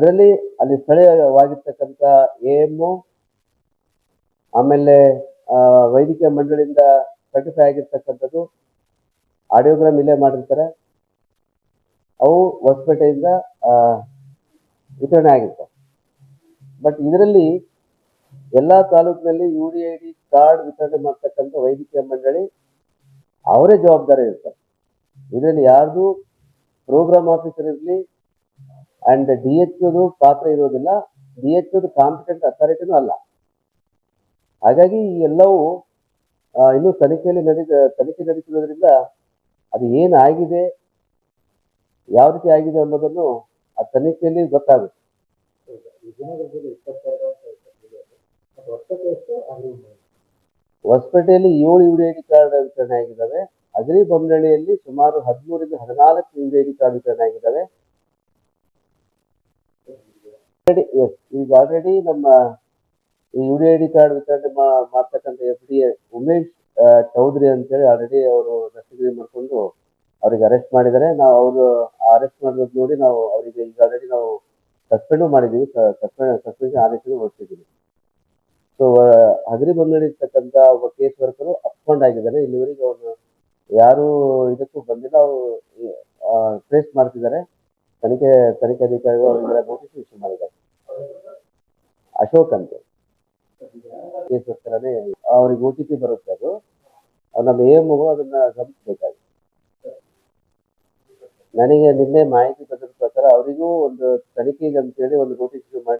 ಅದರಲ್ಲಿ ಅಲ್ಲಿ ಸ್ಥಳೀಯವಾಗಿರ್ತಕ್ಕಂಥ A M ಆಮೇಲೆ ವೈದ್ಯಕೀಯ ಮಂಡಳಿಯಿಂದ ಸರ್ಟಿಫೈ ಆಗಿರ್ತಕ್ಕಂಥದ್ದು ಆಡಿಯೋಗ್ರಾಮ್ ಇಲ್ಲೇ ಮಾಡಿರ್ತಾರೆ. ಅವು ಹೊಸಪೇಟೆಯಿಂದ ವಿತರಣೆ ಆಗಿರ್ತವೆ. ಬಟ್ ಇದರಲ್ಲಿ ಎಲ್ಲಾ ತಾಲೂಕಿನಲ್ಲಿ U D I D card ವಿತರಣೆ ಮಾಡ್ತಕ್ಕಂಥ ವೈದ್ಯಕೀಯ ಮಂಡಳಿ ಅವರೇ ಜವಾಬ್ದಾರಿ ಇರ್ತಾರೆ ಇದರಲ್ಲಿ ಯಾರ್ದು ಪ್ರೋಗ್ರಾಮ್ ಆಫೀಸರ್ ಇರಲಿ ಅಂಡ್ ಡಿ ಎಚ್ ಪಾತ್ರ ಇರೋದಿಲ್ಲ ಡಿ ಎಚ್ ಕಾಂಪಿಟೆಂಟ್ ಅಥಾರಿಟಿನೂ ಅಲ್ಲ. ಹಾಗಾಗಿ ಈ ಎಲ್ಲವೂ ಇನ್ನೂ ತನಿಖೆಯಲ್ಲಿ ನಡೀತ ತನಿಖೆ ನಡೀತಿರೋದ್ರಿಂದ ಅದು ಏನಾಗಿದೆ ಯಾವ ರೀತಿ ಆಗಿದೆ ಅನ್ನೋದನ್ನು ಆ ತನಿಖೆಯಲ್ಲಿ ಗೊತ್ತಾಗುತ್ತೆ. ಹೊಸಪೇಟೆಯಲ್ಲಿ ಏಳು U D I D card ವಿತರಣೆ ಆಗಿದ್ದಾವೆ. ಅಗ್ರಿ ಬೊಮ್ಮನಹಳ್ಳಿಯಲ್ಲಿ ಸುಮಾರು ಹದಿಮೂರಿಂದ ಹದಿನಾಲ್ಕು U D I D card ವಿತರಣೆ ಆಗಿದ್ದಾವೆ. ಎಸ್ ಈಗ ಆಲ್ರೆಡಿ ನಮ್ಮ U D I D card ವಿತರಣೆ ಮಾಡ್ತಕ್ಕಂಥ ಎಫ್ ಡಿ ಉಮೇಶ್ ಚೌಧರಿ ಅಂತೇಳಿ ಆಲ್ರೆಡಿ ಅವರು ದಸ್ತಗಿರಿ ಮಾಡಿಕೊಂಡು ಅವ್ರಿಗೆ ಅರೆಸ್ಟ್ ಮಾಡಿದ್ದಾರೆ. ನಾವು ಅವರು ಅರೆಸ್ಟ್ ಮಾಡೋದು ನೋಡಿ ನಾವು ಅವರಿಗೆ ಈಗ ಆಲ್ರೆಡಿ ನಾವು ಸಸ್ಪೆಂಡು ಮಾಡಿದ್ದೀವಿ ಸಸ್ಪೆಂಡ್ ಸಸ್ಪೆನ್ಷನ್ ಆದೇಶನೂ ಹೊರಡಿಸಿದ್ದೀವಿ ಸೊ ಹಗರಿ ಬಂದಡಿ ಇರ್ತಕ್ಕಂಥ ಒಬ್ಬ ಕೇಸ್ ವರ್ಕರು ಅಪ್ಕೊಂಡ್ ಆಗಿದ್ದಾರೆ. ಇಲ್ಲಿವರೆಗೆ ಅವರು ಯಾರು ಇದಕ್ಕೂ ಬಂದಿಲ್ಲ. ಅವರು ಟ್ರೇಸ್ ಮಾಡ್ತಿದ್ದಾರೆ. ತನಿಖೆ ತನಿಖೆ ಅಧಿಕಾರಿಗಳು ಅವರಿಗೆಲ್ಲ ನೋಟಿಸ್ ಮಾಡಿದ್ದಾರೆ. ಅಶೋಕ್ ಅಂತ. ಕೇಸ್ ಅವ್ರಿಗೆ ಓ ಟಿ ಪಿ ಬರುತ್ತೆ ಅದು. ನಮ್ಮ ಎ ಎಂ ಅದನ್ನ ಗಮನಿಸಬೇಕಾಗಿ ನನಗೆ ನಿನ್ನೆ ಮಾಹಿತಿ ಬಂದ ಪ್ರಕಾರ ಅವರಿಗೂ ಒಂದು ತನಿಖೆಗೆ ಅಂತೇಳಿ ಒಂದು ನೋಟಿಸ್ ಮಾಡಿ